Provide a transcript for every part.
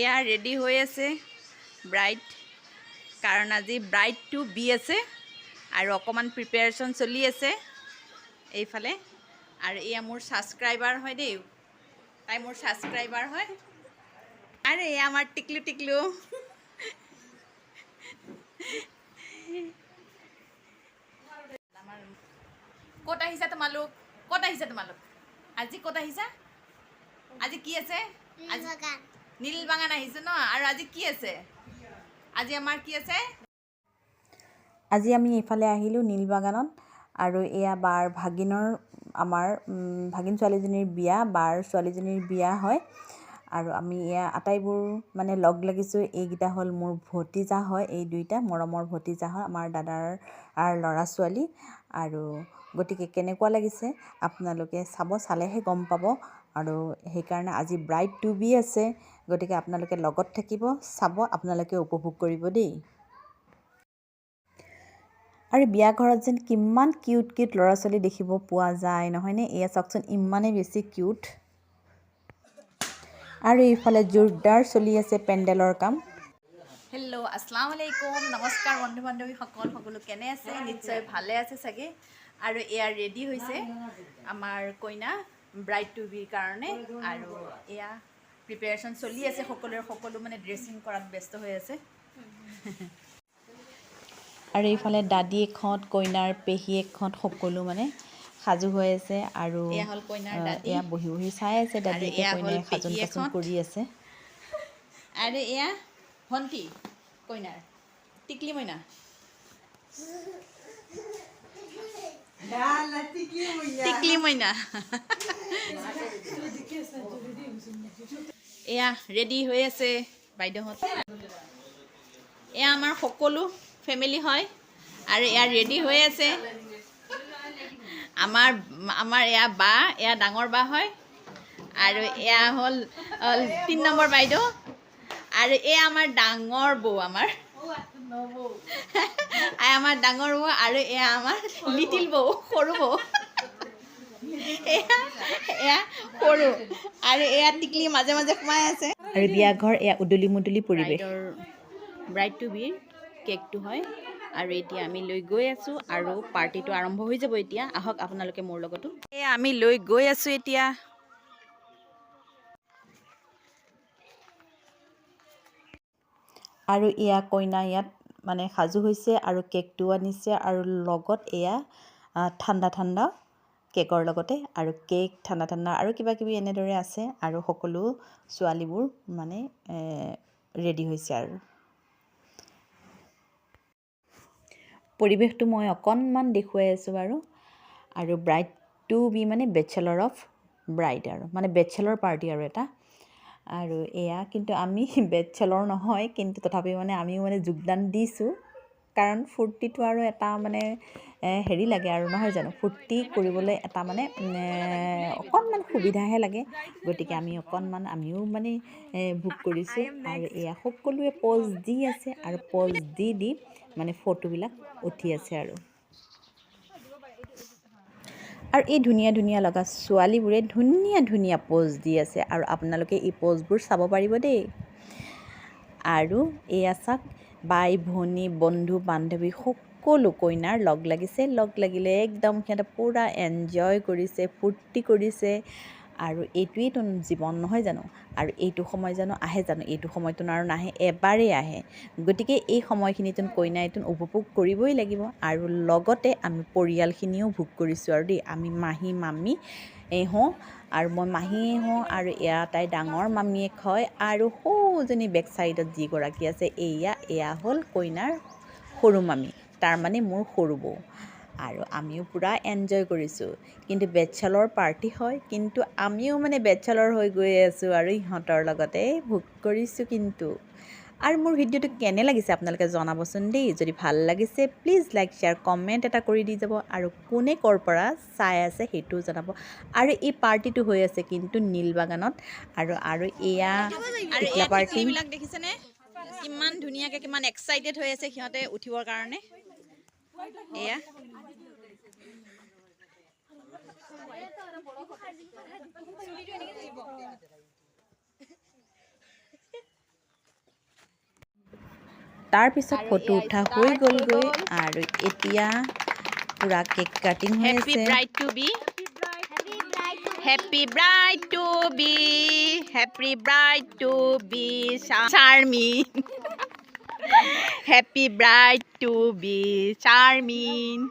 এয়া ৰেডি হৈ আছে। ব্ৰাইড কাৰণ আজি ব্ৰাইডটো বি আছে আৰু অকণমান প্ৰিপেৰেশ্যন চলি আছে এইফালে। আৰু এয়া মোৰ ছাবস্ক্ৰাইবাৰ হয় দেই। তাই মোৰ ছাবস্ক্ৰাইবাৰ হয়। আৰু, এয়া আমাৰ টিকলু টিকলু। ক'ত আহিছা তোমালোক? ক'ত আহিছা তোমালোক? আজি ক'ত আহিছা? আজি কি আছে? আজি নীল বাগান আহিছে ন আৰু আজি কি আছে? আজি আমাৰ কি আছে? আজি আমি এইফালে আহিলোঁ নীলবাগানত আৰু এয়া বাৰ ভাগিনৰ, আমাৰ ভাগিন ছোৱালীজনীৰ বিয়া, বাৰ ছোৱালীজনীৰ বিয়া হয়। আৰু আমি এয়া আটাইবোৰ মানে লগ লাগিছোঁ, এইকেইটা হ'ল মোৰ ভতিজা হয়, এই দুইটা, মৰমৰ ভতিজা হয়, আমাৰ দাদাৰ ল'ৰা ছোৱালী। আৰু গতিকে কেনেকুৱা লাগিছে আপোনালোকে চাব, চালেহে গম পাব। আৰু সেইকাৰণে আজি ব্ৰাইড টু বি আছে। গতিকে আপোনালোকে লগত থাকিব চাব আপোনালোকে উপভোগ কৰিব দেই। আৰু বিয়া ঘৰত যেন কিমান কিউট কিউট ল'ৰা ছোৱালী দেখিব পোৱা যায় নহয়নে? এয়া চাওকচোন ইমানেই বেছি কিউট আৰু এইফালে জোৰদাৰ চলি আছে পেণ্ডেলৰ কাম। হেল্ল' আসসালামু আলাইকুম নমস্কাৰ বন্ধু বান্ধৱীসকল সকলো কেনে আছে? নিশ্চয় ভালে আছে চাগে? আৰু এয়া ৰেডি হৈছে আমাৰ কইনা ব্ৰাইড টু বিৰ কাৰণে। আৰু এয়া প্ৰিপেৰেশ্যন চলি আছে সকলোৰে সকলো মানে ড্ৰেছিং কৰাত ব্যস্ত হৈ আছে। আৰু এইফালে দাদীয়েকহঁত কইনাৰ পেহীয়েকহঁত সকলো মানে সাজু হৈ আছে আৰু এয়া বহি বহি চাই আছে দাদীয়েকে কইনাই সাজোন কাচোন কৰি আছে। আৰু এয়া ভণ্টি কইনাৰ টিকলি মইনা। টিকলি মইনা। এয়া ৰেডি হৈ আছে। বাইদেউহঁত। এয়া আমাৰ সকলো ফেমিলি হয় আৰু এয়া ৰেডি হৈ আছে। আমাৰ আমাৰ এয়া বা এয়া ডাঙৰ বা হয়। আৰু এয়া হ'ল তিনি নম্বৰ বাইদেউ। আৰু এয়া আমাৰ ডাঙৰ বৌ আমাৰ। আমাৰ ডাঙৰ বৌ আৰু এয়া আমাৰ লিটিল বৌ সৰু বৌ। এয়া সৰু। আৰু এয়া টিকলি মাজে মাজে সোমাই আছে। আৰু বিয়া ঘৰ এয়া উদলি মুদলি পৰিৱেশ। ব্ৰাইড টু বিৰ কেকটো হয়। আৰু এতিয়া আমি লৈ গৈ আছোঁ আৰু পাৰ্টিটো আৰম্ভ হৈ যাব এতিয়া। আহক আপোনালোকে মোৰ লগতো। এয়া আমি লৈ গৈ আছোঁ এতিয়া। আৰু এয়া কইনা ইয়াত মানে সাজু হৈছে আৰু কেকটো আনিছে আৰু লগত এয়া ঠাণ্ডা ঠাণ্ডা কেকৰ লগতে আৰু কেক ঠাণ্ডা ঠাণ্ডা আৰু কিবা কিবি এনেদৰে আছে আৰু সকলো ছোৱালীবোৰ মানে ৰেডি হৈছে আৰু। পৰিৱেশটো মই অকণমান দেখুৱাই আছোঁ বাৰু। আৰু ব্ৰাইড টু বি মানে বেচেলৰ অফ ব্ৰাইড আৰু মানে বেচেলৰ পাৰ্টি আৰু এটা। আৰু এয়া কিন্তু আমি বেচেলৰ নহয় কিন্তু তথাপিও মানে আমিও মানে যোগদান দিছোঁ। কাৰণ ফূৰ্তিটো আৰু এটা মানে হেৰি লাগে আৰু নহয় জানো? ফূৰ্তি কৰিবলৈ এটা মানে অকণমান সুবিধাহে লাগে। গতিকে আমি অকণমান আমিও মানে ভোগ কৰিছোঁ আৰু এয়া সকলোৱে প'জ দি আছে আৰু প'জ দি দি মানে ফটোবিলাক উঠি আছে আৰু। আৰু এই ধুনীয়া ধুনীয়া লগা ছোৱালীবোৰে ধুনীয়া ধুনীয়া প'জ দি আছে আৰু আপোনালোকে এই প'জবোৰ চাব পাৰিব দেই। আৰু এয়া চাওক বাই ভনী, বন্ধু, বান্ধৱী সকলো কইনাৰ লগ লাগিছে। লগ লাগিলে একদম সিহঁতে পূৰা এনজয় কৰিছে, ফূৰ্তি কৰিছে। আৰু এইটোৱেইতো জীৱন নহয় জানো? আৰু এইটো সময় জানো আহে জানো? এইটো সময়তো আৰু নাহে, এবাৰেই আহে। গতিকে এই সময়খিনিতো কইনাইতো উপভোগ কৰিবই লাগিব। আৰু লগতে আমি পৰিয়ালখিনিও ভোগ কৰিছোঁ আৰু দেই। আমি মাহী, মামী হওঁ আৰু মই মাহীয়ে হওঁ আৰু এয়া তাই ডাঙৰ মামীয়েক হয় আৰু সৌজনী বেক চাইডত যিগৰাকী আছে এয়া এয়া হ'ল কইনাৰ সৰু মামী। তাৰমানে মোৰ সৰু বৌ। আৰু আমিও পূৰা এনজয় কৰিছোঁ। কিন্তু বেচেলৰ পাৰ্টি হয় কিন্তু আমিও মানে বেচেলৰ হৈ গৈ আছোঁ আৰু ইহঁতৰ লগতে ভোগ কৰিছোঁ কিন্তু। আৰু মোৰ ভিডিঅ'টো কেনে লাগিছে আপোনালোকে জনাবচোন দেই। যদি ভাল লাগিছে প্লিজ লাইক শ্বেয়াৰ কমেণ্ট এটা কৰি দি যাব আৰু কোনে ক'ৰ পৰা চাই আছে সেইটোও জনাব। আৰু এই পাৰ্টিটো হৈ আছে কিন্তু নীলবাগানত। আৰু আৰু এয়া টিকলা পাৰ্টি দেখিছেনে? কিমান ধুনীয়াকৈ কিমান এক্সাইটেড হৈ আছে সিহঁতে উঠিবৰ কাৰণে। এয়া। তাৰপিছত ফটো উঠা হৈ গ'লগৈ আৰু এতিয়া পূৰা কেক কাটিং হৈ আছে Happy bride to be, happy bride to be, Charmin. happy bride to be, Charmin.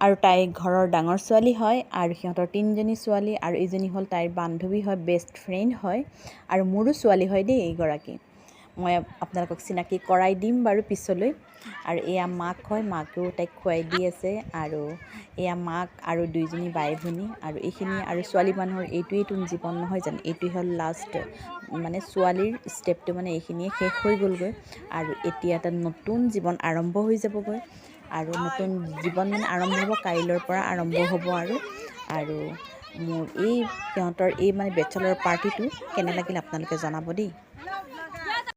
আৰু তাই ঘৰৰ ডাঙৰ ছোৱালী হয় আৰু সিহঁতৰ তিনিজনী ছোৱালী আৰু ইজনী হ'ল তাইৰ বান্ধৱী হয় বেষ্ট ফ্ৰেণ্ড হয় আৰু মোৰো ছোৱালী হয় দেই এইগৰাকী। মই আপোনালোকক চিনাকি কৰাই দিম বাৰু পিছলৈ। আৰু এয়া মাক হয়, মাকেও তাইক খুৱাই দি আছে আৰু এয়া মাক আৰু দুইজনী বাই ভনী আৰু এইখিনি আৰু ছোৱালী মানুহৰ এইটোৱেইতো জীৱন নহয় জানো? এইটোৱে হ'ল লাষ্ট মানে ছোৱালীৰ ষ্টেপটো মানে এইখিনিয়ে শেষ হৈ গ'লগৈ আৰু এতিয়া এটা নতুন জীৱন আৰম্ভ হৈ যাবগৈ। আৰু নতুন জীৱন মানে আৰম্ভ হ'ব কাইলৈৰ পৰা আৰম্ভ হ'ব আৰু। আৰু মোৰ এই সিহঁতৰ এই মানে বেচেলৰ পাৰ্টিটো কেনে লাগিল আপোনালোকে জনাব দেই।